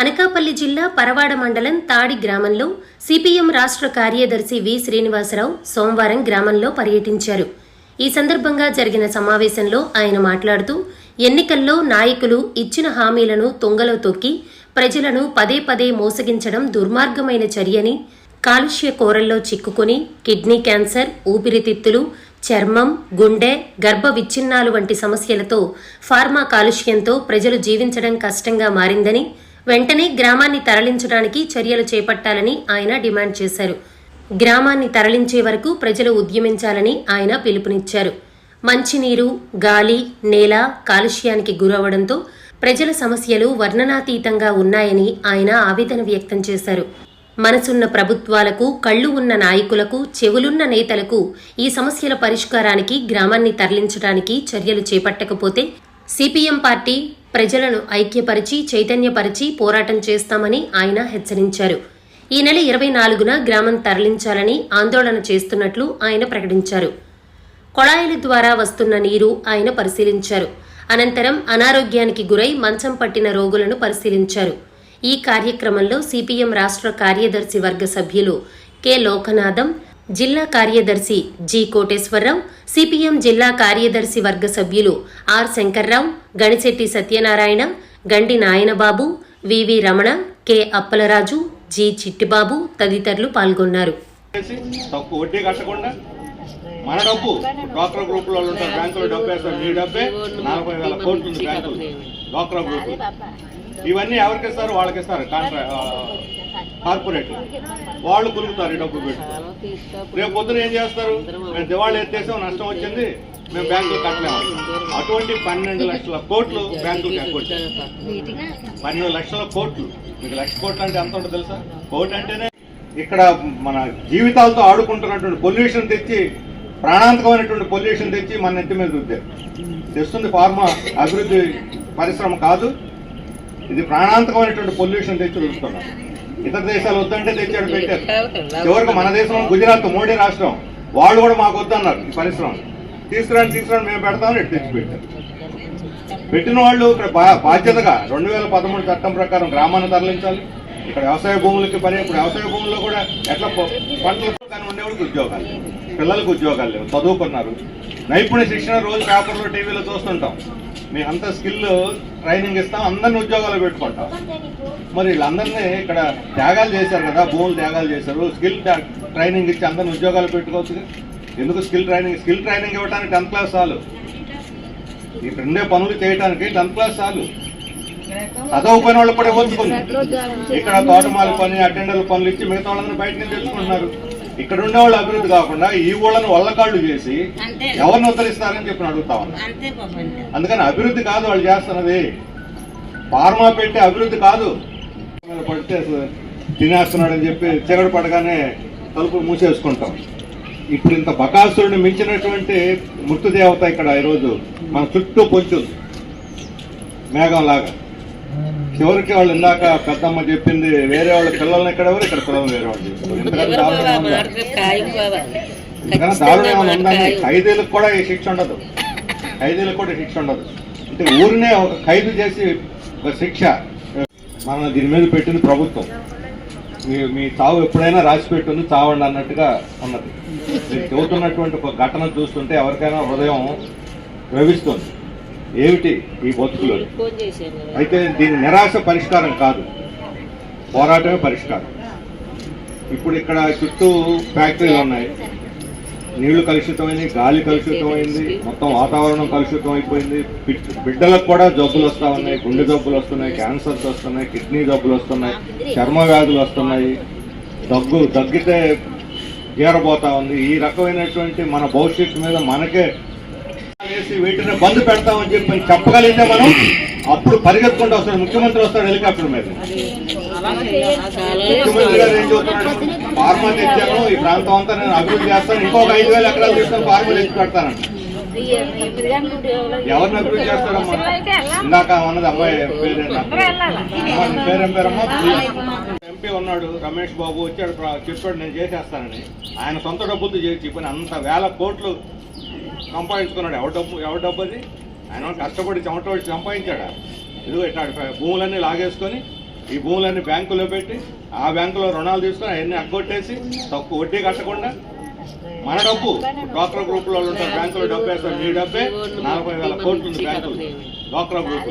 అనకాపల్లి జిల్లా పరవాడ మండలం తాడి గ్రామంలో సిపిఎం రాష్ట్ర కార్యదర్శి వి శ్రీనివాసరావు సోమవారం గ్రామంలో పర్యటించారు. ఈ సందర్భంగా జరిగిన సమావేశంలో ఆయన మాట్లాడుతూ ఎన్నికల్లో నాయకులు ఇచ్చిన హామీలను తొంగలో తొక్కి ప్రజలను పదే పదే మోసగించడం దుర్మార్గమైన చర్యని కాలుష్య కోరల్లో చిక్కుకుని కిడ్నీ క్యాన్సర్ ఊపిరితిత్తులు చర్మం గుండె గర్భ విచ్ఛిన్నాలు వంటి సమస్యలతో ఫార్మా కాలుష్యంతో ప్రజలు జీవించడం కష్టంగా మారిందని వెంటనే గ్రామాన్ని తరలించడానికి చర్యలు చేపట్టాలని ఆయన డిమాండ్ చేశారు. గ్రామాన్ని తరలించే వరకు ప్రజలు ఉద్యమించాలని ఆయన పిలుపునిచ్చారు. మంచినీరు గాలి నేల కాలుష్యానికి గురవడంతో ప్రజల సమస్యలు వర్ణనాతీతంగా ఉన్నాయని ఆయన ఆవేదన వ్యక్తం చేశారు. మనసున్న ప్రభుత్వాలకు కళ్ళు ఉన్న నాయకులకు చెవులున్న నేతలకు ఈ సమస్యల పరిష్కారానికి గ్రామాన్ని తరలించడానికి చర్యలు చేపట్టకపోతే సిపిఎం పార్టీ ప్రజలను ఐక్యపరిచి చైతన్యపరిచి పోరాటం చేస్తామని ఆయన హెచ్చరించారు. ఈ నెల ఇరవై నాలుగున గ్రామం తరలించాలని ఆందోళన చేస్తున్నట్లు ఆయన ప్రకటించారు. కొళాయిల ద్వారా వస్తున్న నీరు ఆయన పరిశీలించారు. అనంతరం అనారోగ్యానికి గురై మంచం పట్టిన రోగులను పరిశీలించారు. ఈ కార్యక్రమంలో సిపిఎం రాష్ట్ర కార్యదర్శి వర్గ సభ్యులు కె లోకనాథం జిల్లా కార్యదర్శి జి కోటేశ్వరరావు సిపిఎం జిల్లా కార్యదర్శి వర్గ సభ్యులు R Shankarrao Ganisetti Satyanarayana Gandi Nayanababu V V Ramana K Appalaraju G Chittibabu తదితరులు పాల్గొన్నారు. వడ్డీ కట్టకుండా మన డబ్బు డ్వాక్రా గ్రూప్లో ఉంటారు బ్యాంకులో డబ్బు వేస్తారు మీ డబ్బే నలభై వేల కోట్లు ఉంది బ్యాంకులు. డ్వాక్రా గ్రూప్. ఇవన్నీ ఎవరికి ఇస్తారు? వాళ్ళకి ఇస్తారు. కాంట్రా కార్పొరేట్ వాళ్ళు కులుగుతారు ఈ డబ్బు పెట్టి. రేపు పొద్దున ఏం చేస్తారు? మేము దివాళీ ఎత్తేసాం నష్టం వచ్చింది మేము బ్యాంకులు కట్టలేము. అటువంటి పన్నెండు లక్షల కోట్లు బ్యాంకులు కట్టుకోవచ్చు పన్నెండు లక్షల కోట్లు. మీకు లక్ష కోట్లు అంటే ఎంత ఉంటుంది తెలుసా? కోట్ అంటేనే ఇక్కడ మన జీవితాలతో ఆడుకుంటున్నటువంటి పొల్యూషన్ తెచ్చి ప్రాణాంతకమైనటువంటి పొల్యూషన్ తెచ్చి మన నెత్తి మీద రుద్దారు. తెస్తుంది ఫార్మా అభివృద్ధి పరిశ్రమ కాదు. ఇది ప్రాణాంతకమైనటువంటి పొల్యూషన్ తెచ్చి రుస్తున్నాం ఇతర దేశాలు వద్దంటే తెచ్చాడు పెట్టారు. చివరికి మన దేశం గుజరాత్ మోడీ రాష్ట్రం వాళ్ళు కూడా మాకు వద్దన్నారు ఈ పరిశ్రమ. తీసుకురండి తీసుకురండి మేము పెడతామని ఎటు తెచ్చి పెట్టారు. పెట్టిన వాళ్ళు ఇక్కడ బాధ్యతగా రెండు వేల పదమూడు చట్టం ప్రకారం గ్రామాన్ని తరలించాలి. ఇక్కడ వ్యవసాయ భూములకి పని ఇప్పుడు వ్యవసాయ భూముల్లో కూడా ఎట్లా పంటలు కానీ ఉండేవాడికి ఉద్యోగాలు. లేవు. పిల్లలకు ఉద్యోగాలు లేవు చదువుకున్నారు. నైపుణ్య శిక్షణ రోజు పేపర్లో టీవీలో చూస్తుంటాం. మీ అంత స్కిల్ ట్రైనింగ్ ఇస్తాం అందరిని ఉద్యోగాలు పెట్టుకుంటాం. మరి వీళ్ళందరినీ ఇక్కడ త్యాగాలు చేశారు కదా భూములు త్యాగాలు చేశారు. స్కిల్ ట్రైనింగ్ ఇచ్చి అందరిని ఉద్యోగాలు పెట్టుకోవచ్చు ఎందుకు స్కిల్ ట్రైనింగ్? స్కిల్ ట్రైనింగ్ ఇవ్వడానికి టెన్త్ క్లాస్ చాలు. ఇక్కడ ఉండే పనులు చేయడానికి టెన్త్ క్లాస్ చాలు. చదువుకునే వాళ్ళు కూడా ఇవ్వచ్చుకుంది ఇక్కడ తోటమాల పని అటెండర్ల పనులు ఇచ్చి మిగతా వాళ్ళందరూ బయట నుంచి తెచ్చుకుంటున్నారు ఇక్కడ ఉండే వాళ్ళు అభివృద్ధి కాకుండా ఈ ఊళ్ళను వల్లకాళ్ళు చేసి ఎవరిని ఉత్తరిస్తారని చెప్పి అడుగుతా ఉన్నా. అందుకని అభివృద్ధి కాదు వాళ్ళు చేస్తున్నది. ఫార్మా పెట్టి అభివృద్ధి కాదు. పడితే తినేస్తున్నాడని చెప్పి చెగడు పడగానే తలుపులు మూసేసుకుంటాం. ఇప్పుడు ఇంత బకాసురుని మించినటువంటి మృత్యుదేవత ఇక్కడ ఈరోజు మన చుట్టూ పొంచుంది. మేఘం లాగా చివరికి వాళ్ళు ఇందాక పెద్దమ్మ చెప్పింది వేరే వాళ్ళ పిల్లల్ని ఇక్కడ ఎవరు? ఇక్కడ పిల్లలు వేరే వాళ్ళు ఎందుకంటే దారుణం ఖైదీలకు కూడా ఈ శిక్ష ఉండదు. ఖైదీలకు కూడా శిక్ష ఉండదు. అంటే ఊరినే ఒక ఖైదు చేసి ఒక శిక్ష. మన దీని మీద పెట్టింది ప్రభుత్వం. మీ మీ చావు ఎప్పుడైనా రాసి పెట్టుంది చావండి అన్నట్టుగా ఉన్నది. మీరు చెబుతున్నటువంటి ఒక ఘటన చూస్తుంటే ఎవరికైనా హృదయం ప్రవిస్తుంది ఏమిటి ఈ బతుకులు అయితే దీని నిరాశ పరిష్కారం కాదు. పోరాటమే పరిష్కారం. ఇప్పుడు ఇక్కడ చుట్టూ ఫ్యాక్టరీలు ఉన్నాయి. నీళ్ళు కలుషితమైంది గాలి కలుషితమైంది మొత్తం వాతావరణం కలుషితం అయిపోయింది బిడ్డలకు కూడా జబ్బులు వస్తూ ఉన్నాయి గుండె జబ్బులు వస్తున్నాయి క్యాన్సర్స్ వస్తున్నాయి కిడ్నీ జబ్బులు వస్తున్నాయి చర్మ వ్యాధులు వస్తున్నాయి. దగ్గు దగ్గితే గీరబోతా ఉంది. ఈ రకమైనటువంటి మన భవిష్యత్తు మీద మనకే చేసి వీటిని బంద్ పెడతామని చెప్పి చెప్పగలిగితే మనం అప్పుడు పరిగెత్తుకుంటూ వస్తాడు ముఖ్యమంత్రి వస్తాడు హెలికాప్టర్ మీద. ముఖ్యమంత్రి గారు ఏం చూస్తున్నాడు ఫార్మా తెచ్చాను ఈ ప్రాంతం అంతా నేను అభివృద్ధి చేస్తాను ఇంకొక ఐదు వేల ఎకరాలు తీసుకొని ఫార్మా తెచ్చి పెడతానండి ఎవరిని అభివృద్ధి చేస్తారమ్మా ఇందాక ఉన్నది అమ్మాయి పేరేంటి? పేరేం పేరమ్మా? ఎంపీ ఉన్నాడు రమేష్ బాబు వచ్చాడు చెప్పాడు నేను చేసేస్తానని. ఆయన సొంత డబ్బులతో చేసి పని అంత వేల కోట్లు సంపాదించుకున్నాడు. ఎవరి డబ్బు ఎవరి డబ్బు అది? ఆయన కష్టపడి చెమట సంపాదించాడు? ఇదిగో ఇట్లాంటి భూములన్నీ లాగేసుకొని ఈ భూములన్నీ బ్యాంకులో పెట్టి ఆ బ్యాంకులో రుణాలు తీసుకొని అవన్నీ అగ్గొట్టేసి తక్కువ వడ్డీ కట్టకుండా మన డబ్బు డ్వాక్రా గ్రూప్లో ఉంటారు బ్యాంకులో డబ్బు వేస్తారు. మీ డబ్బే నలభై వేల కోట్లు ఉంది బ్యాంకులు. డ్వాక్రా గ్రూప్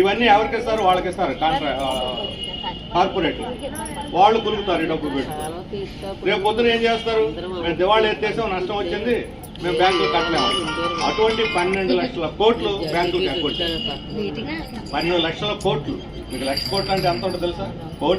ఇవన్నీ ఎవరికి ఇస్తారు? వాళ్ళకి ఇస్తారు. కాంట్రాక్ట్ కార్పొరేట్ వాళ్ళు కులుగుతారు ఈ డబ్బు పెట్టి. రేపు పొద్దున ఏం చేస్తారు? మేము దివాళీ ఎత్తేసాం నష్టం వచ్చింది. మేము బ్యాంకులు కట్టలేము. అటువంటి పన్నెండు లక్షల కోట్లు బ్యాంకులు కట్టుకొచ్చారు పన్నెండు లక్షల కోట్లు. మీకు లక్ష కోట్లు అంటే ఎంత ఉంటుంది తెలుసా? కోటి